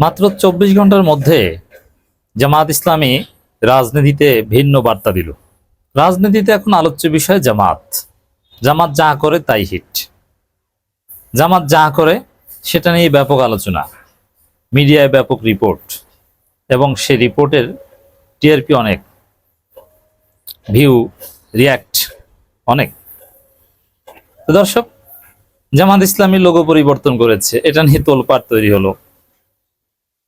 মাত্র চব্বিশ ঘণ্টার মধ্যে জামাত ইসলামী রাজনীতিতে ভিন্ন বার্তা দিল। রাজনীতিতে এখন আলোচ্য বিষয় জামাত। জামাত যা করে তাই হিট। জামাত যা করে, সেটা নিয়ে ব্যাপক আলোচনা। মিডিয়ায় ব্যাপক রিপোর্ট। এবং সেই রিপোর্টের টিআরপি অনেক। ভিউ, রিয়াক্ট অনেক। দর্শক, জামাত ইসলামী লোগো পরিবর্তন করেছে। এটা নিয়ে তোলপাড় তৈরি হলো।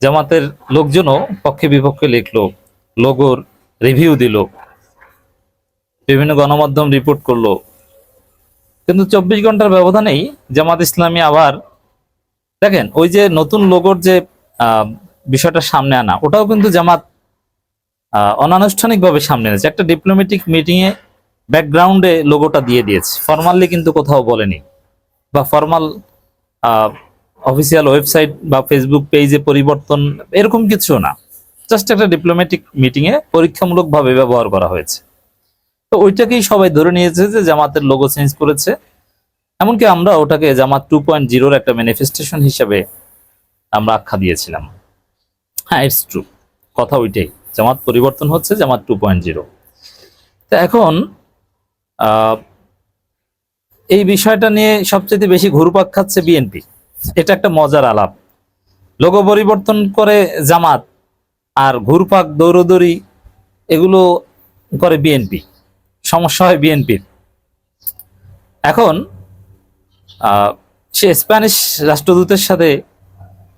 জামাতের লোকজনও পক্ষে বিপক্ষে লিখলো, লোগোর রিভিউ দিল, বিভিন্ন গণমাধ্যম রিপোর্ট করল। কিন্তু চব্বিশ ঘণ্টার ব্যবধানেই জামাত ইসলামী আবার, দেখেন, ওই যে নতুন লোগোর যে বিষয়টা সামনে আনা, ওটাও কিন্তু জামাত অনানুষ্ঠানিকভাবে সামনে এনেছে। একটা ডিপ্লোম্যাটিক মিটিংয়ে ব্যাকগ্রাউন্ডে লোগোটা দিয়ে দিয়েছে। ফর্মালি কিন্তু কোথাও বলেনি। বা ফর্মাল অফিসিয়াল ওয়েবসাইট বা ফেসবুক পেজে পরিবর্তন, এরকম কিছু না। জাস্ট একটা ডিপ্লোম্যাটিক মিটিংয়ে পরীক্ষামূলকভাবে ব্যবহার করা হয়েছে। তো ওইটাকেই সবাই ধরে নিয়েছে যে জামাতের লোগো চেঞ্জ করেছে। এমনকি আমরা ওটাকে জামাত টু পয়েন্ট জিরোর একটা ম্যানিফেস্টেশন হিসেবে আমরা আখ্যা দিয়েছিলাম। হ্যাঁ ইটস ট্রু কথা ওইটাই। জামাত পরিবর্তন হচ্ছে জামাত টু পয়েন্ট জিরো তো এখন এই বিষয়টা নিয়ে সবচেয়ে বেশি ঘুরপাক খাচ্ছে বিএনপি। এটা একটা মজার আলাপ। লোগো পরিবর্তন করে জামাত আর ঘুরপাক দৌড়দৌড়ি এগুলো করে বিএনপি সমস্যা হয় বিএনপির এখন সে স্প্যানিশ রাষ্ট্রদূতের সাথে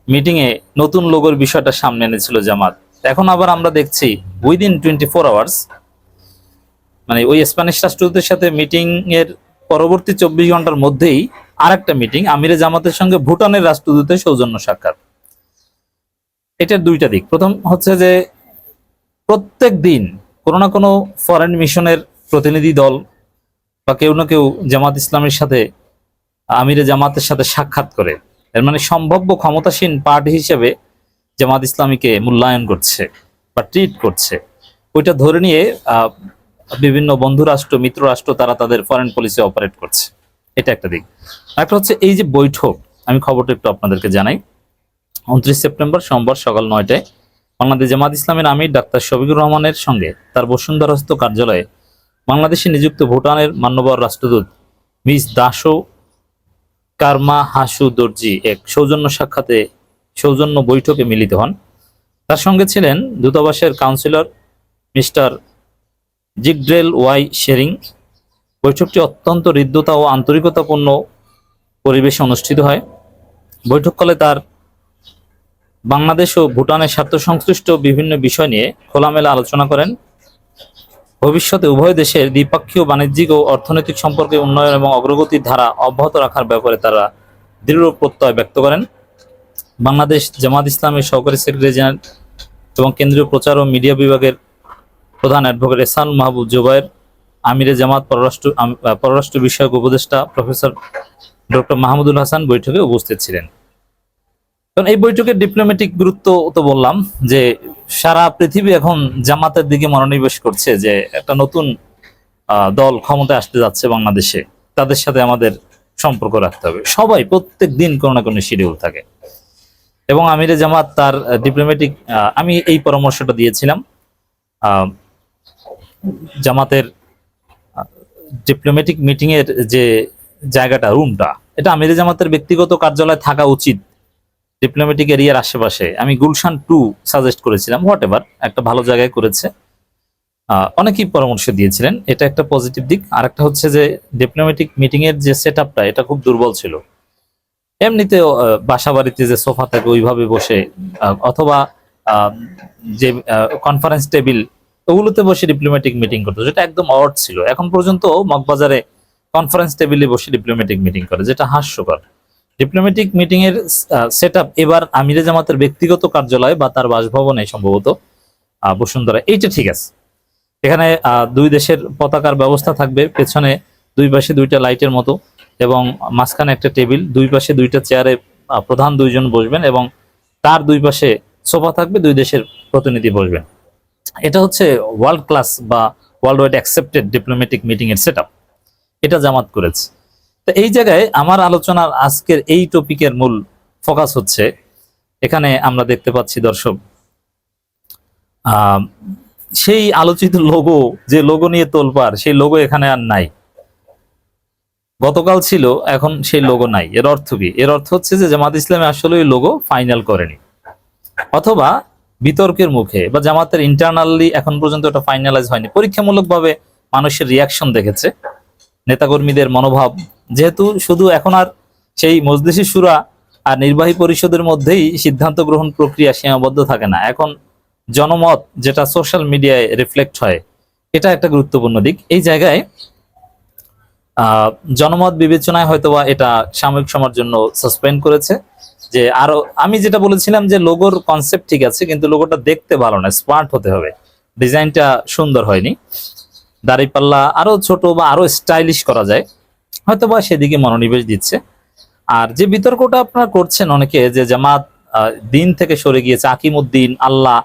মিটিংয়ে নতুন লোগোর বিষয়টা সামনে এনেছিল জামাত। এখন আবার আমরা দেখছি উইদিন টোয়েন্টি ফোর আওয়ার্স মানে ওই স্প্যানিশ রাষ্ট্রদূতের সাথে মিটিংয়ের পরবর্তী চব্বিশ ঘণ্টার মধ্যেই আরেকটা মিটিং, আমিরে জামাতের সঙ্গে ভুটানের রাষ্ট্রদূতের সৌজন্য সাক্ষাৎ। এটার দুইটা দিক। প্রথম হচ্ছে যে, প্রত্যেক দিন কোনো না কোনো ফরেন মিশনের প্রতিনিধি দল বা কেউ না কেউ জামাত ইসলামের সাথে, আমিরে জামাতের সাথে সাক্ষাৎ করে। এর মানে সম্ভাব্য ক্ষমতাসীন পার্টি হিসেবে জামাত ইসলামীকে মূল্যায়ন করছে বা ট্রিট করছে। ওইটা ধরে নিয়ে বিভিন্ন বন্ধু রাষ্ট্র মিত্র রাষ্ট্র তারা তাদের ফরেন পলিসি অপারেট করছে। এটা একটা দিক। একটা হচ্ছে এই যে বৈঠক, আমি খবরটা একটু আপনাদেরকে জানাই। উনত্রিশ সেপ্টেম্বর সোমবার সকাল নয়টায় বাংলাদেশ জামাত ইসলামের আমির ডাক্তার শফিকুর রহমানের সঙ্গে তার বসুন্ধরাস্ত কার্যালয়ে বাংলাদেশে নিযুক্ত ভুটানের মান্যবর রাষ্ট্রদূত মিস দাসো কারমা হাসু দর্জি এক সৌজন্য সাক্ষাতে, সৌজন্য বৈঠকে মিলিত হন। তার সঙ্গে ছিলেন দূতাবাসের councillor mister Jigdrel Y Tshering. বৈঠকটি অত্যন্ত হৃদ্যতা ও আন্তরিকতাপূর্ণ পরিবেশে অনুষ্ঠিত হয়। বৈঠককালে তার বাংলাদেশ ও ভুটানের স্বার্থ সংশ্লিষ্ট বিভিন্ন বিষয় নিয়ে খোলামেলা আলোচনা করেন। ভবিষ্যতে উভয় দেশের দ্বিপাক্ষীয় বাণিজ্যিক ও অর্থনৈতিক সম্পর্কে উন্নয়ন এবং অগ্রগতির ধারা অব্যাহত রাখার ব্যাপারে তারা দৃঢ় প্রত্যয় ব্যক্ত করেন। বাংলাদেশ জামাত ইসলামের সহকারী সেক্রেটারি জেনারেল এবং কেন্দ্রীয় প্রচার ও মিডিয়া বিভাগের প্রধান অ্যাডভোকেট এসান মাহবুব জুবায়ের আমিরে জামাত পররাষ্ট্র পররাষ্ট্র বিষয়ক উপদেষ্টা প্রফেসর ডক্টর মাহমুদুল হাসান বৈঠকে উপস্থিত ছিলেন। কারণ এই বৈঠকের ডিপ্লোম্যাটিক গুরুত্ব তো বললাম যে সারা পৃথিবী এখন জামাতের দিকে মনোনিবেশ করছে যে একটা নতুন দল ক্ষমতায় আসতে যাচ্ছে বাংলাদেশে। তাদের সাথে আমাদের সম্পর্ক রাখতে হবে। সবাই প্রত্যেক দিন কোনো না কোনো শিডিউল থাকে। এবং আমিরে জামাত তার ডিপ্লোম্যাটিক আমি এই পরামর্শটা দিয়েছিলাম। জামাতের ডিপ্লোম্যাটিক মিটিং এর যে জায়গাটা রুমটা এটা আমিরে জামাতের ব্যক্তিগত কার্যালয়ে থাকা উচিত ডিপ্লোম্যাটিক এরিয়ার আশেপাশে। আমি গুলশান টু সাজেস্ট করেছিলাম হোয়াট এভার একটা ভালো জায়গায় করেছে। অনেকেই পরামর্শ দিয়েছিলেন, এটা একটা পজিটিভ দিক। আর একটা হচ্ছে যে ডিপ্লোম্যাটিক মিটিং এর যে সেট এটা খুব দুর্বল ছিল। এমনিতে বাসা বাড়িতে যে সোফা থাকে, ওইভাবে বসে অথবা যে কনফারেন্স টেবিল ওগুলোতে বসে ডিপ্লোম্যাটিক মিটিং করতো, যেটা একদম অড ছিল। এখন পর্যন্ত মগবাজারে কনফারেন্স টেবিলে বসে ডিপ্লোম্যাটিক মিটিং করে, যেটা হাস্যকর। ডিপ্লোম্যাটিক মিটিং এর সেট এবার আমিরে জামাতের ব্যক্তিগত কার্যালয় বা তার বাসভবনে সম্ভবত বসুন্ধরা। এইটা ঠিক আছে। এখানে দুই দেশের পতাকার ব্যবস্থা থাকবে, পেছনে দুই পাশে দুইটা লাইটের মতো এবং মাঝখানে একটা টেবিল, দুই পাশে দুইটা চেয়ারে প্রধান দুইজন বসবেন এবং তার দুই পাশে সোফা থাকবে, দুই দেশের প্রতিনিধি বসবেন। এটা হচ্ছে ওয়ার্ল্ড ক্লাস বা world wide accepted diplomatic meeting এর সেট এটা জামাত করেছে। তো এই জায়গায় আমার আলোচনার আজকের এই টপিকের মূল ফোকাস হচ্ছে, এখানে আমরা দেখতে পাচ্ছি দর্শক সেই আলোচিত লোগো যে লোগো নিয়ে তোলপার সেই লোগো এখানে আর নাই। গতকাল ছিল, এখন সেই লোগো নাই। এর অর্থ কি? এর অর্থ হচ্ছে যে জামাত ইসলামে আসলে ওই লোগো ফাইনাল করেনি। অথবা বিতর্কের মুখে বা জামাতের ইন্টারনালি এখন পর্যন্ত ওটা ফাইনালাইজ হয়নি। পরীক্ষামূলকভাবে মানুষের রিয়াকশন দেখেছে, নেতাকর্মীদের মনোভাব। যেহেতু শুধু এখন আর সেই মজলিসি সুরা আর নির্বাহী পরিষদের মধ্যেই সিদ্ধান্ত গ্রহণ প্রক্রিয়া সীমাবদ্ধ থাকে না। এখন জনমত যেটা সোশ্যাল মিডিয়ায় রিফ্লেক্ট হয়, এটা একটা গুরুত্বপূর্ণ দিক। এই জায়গায় জনমত বিবেচনায় হয়তোবা এটা সাময়িক সময়ের জন্য সাসপেন্ড করেছে। যে আরও, আমি যেটা বলেছিলাম যে লোগোর কনসেপ্ট ঠিক আছে, কিন্তু লোগোটা দেখতে ভালো না স্মার্ট হতে হবে। ডিজাইনটা সুন্দর হয়নি। দাড়িপাল্লা আরও ছোট বা আরও স্টাইলিশ করা যায়। হয়তো বা সেদিকে মনোনিবেশ দিচ্ছে। আর যে বিতর্কটা আপনারা করছেন অনেকে, যে জামাত দিন থেকে সরে গিয়েছে, আকিমুদ্দিন, আল্লাহ,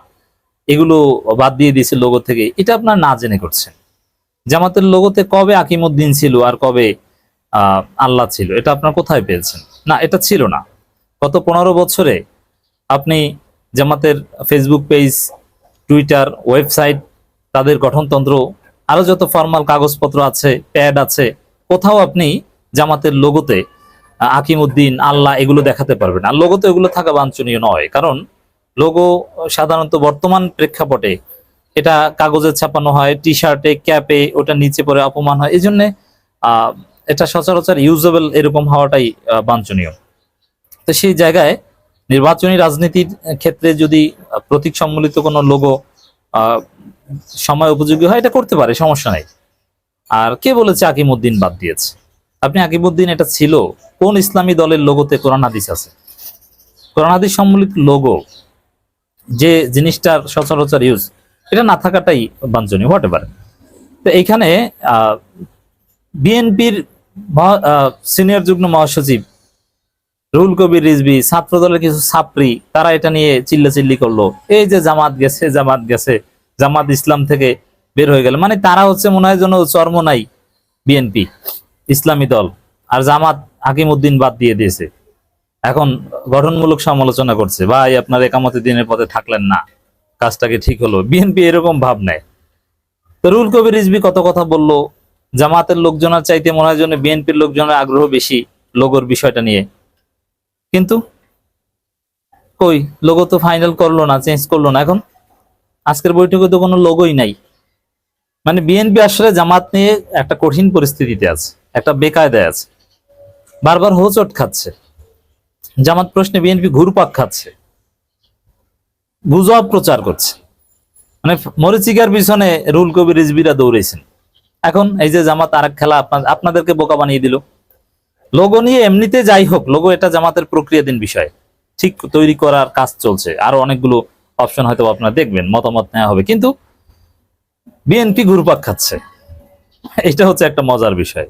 এগুলো বাদ দিয়ে দিয়েছে লোগো থেকে, এটা আপনার না জেনে করছেন। জামাতের লোগোতে কবে আকিমুদ্দিন ছিল আর কবে আল্লাহ ছিল, এটা আপনার কোথায় পেয়েছেন? না, এটা ছিল না। গত পনেরো বছরে আপনি জামাতের ফেসবুক পেজ টুইটার ওয়েবসাইট তাদের গঠনতন্ত্র আরও যত ফর্মাল কাগজপত্র আছে প্যাড আছে কোথাও আপনি জামাতের লোগোতে আহ, আকিমুদ্দিন আল্লাহ এগুলো দেখাতে পারবেন। আর লোগোতে এগুলো থাকা বাঞ্ছনীয় নয় কারণ লোগো সাধারণত বর্তমান প্রেক্ষাপটে এটা কাগজে ছাপানো হয় টি শার্টে ক্যাপে ওটা নিচে পরে অপমান হয় এই জন্যে এটা সচরাচর ইউজেবল এরকম হওয়াটাই বাঞ্ছনীয়। তো সেই জায়গায় নির্বাচনী রাজনীতির ক্ষেত্রে যদি প্রতীক সম্মিলিত কোনো লোগো সময় উপযোগী হয়, এটা করতে পারে, সমস্যা নাই। আর কে বলেছে আকিমুদ্দিন বাদ দিয়েছে? আপনি আকিমুদ্দিন এটা ছিল, কোন ইসলামী দলের লোগোতে কোরআন হাদিস আছে? কোরআন হাদিস সম্মিলিত লোগো যে জিনিসটার সচরাচর ইউজ এটা না থাকাটাই বাঞ্ছনীয় হতে পারে তো এইখানে বিএনপির সিনিয়র যুগ্ম মহাসচিব রুল কবির রিজবি ছাত্র দলের কিছু ছাত্রী, তারা এটা নিয়ে চিল্লাচিল্লি করল। এই যে জামাত গেছে জামাত গেছে, জামাত ইসলাম থেকে বের হয়ে গেল। মানে তারা হচ্ছে মনে হয় যেন চর্ম নাই বিএনপি, ইসলামী দল। আর জামাত হাকিম উদ্দিন বাদ দিয়ে দিয়েছে। এখন গঠনমূলক সমালোচনা করছে, ভাই, আপনার একামতে দিনের পথে থাকলেন না। কাজটাকে ঠিক হলো? বিএনপি এরকম ভাব নেয়। তো রুল কবির রিজবি কত কথা বলল? জামাতের লোকজনের চাইতে মনে হয় যেন বিএনপির লোকজনের আগ্রহ বেশি, লোগোর বিষয়টা নিয়ে। কিন্তু? কই? লোগো তো ফাইনাল করল না চেঞ্জ করল না। এখন আজকের বৈঠকে তো কোনো লোগোই নাই। মানে বিএনপি আসলে জামাত নিয়ে একটা কঠিন পরিস্থিতিতে আছে, একটা বেকায়দায় আছে। বারবার হোচট খাচ্ছে। জামাত প্রশ্নে বিএনপি ঘুরপাক খাচ্ছে। গুজব প্রচার করছে। মানে মরিচিকার পিছনে রুল কবির রিজবিরা দৌড়েছেন। এখন এই যে জামাত আরেক খেলা আপনাদেরকে বোকা বানিয়ে দিল। লোগো নিয়ে এমনিতে যাই হোক লোগো এটা জামাতের প্রক্রিয়াধীন বিষয়। ঠিক তৈরি করার কাজ চলছে। আরও অনেকগুলো অপশন হয়তো আপনারা দেখবেন, মতামত নেওয়া হবে। কিন্তু বিএনপি ঘুরপাক খাচ্ছে। এটা হচ্ছে একটা মজার বিষয়।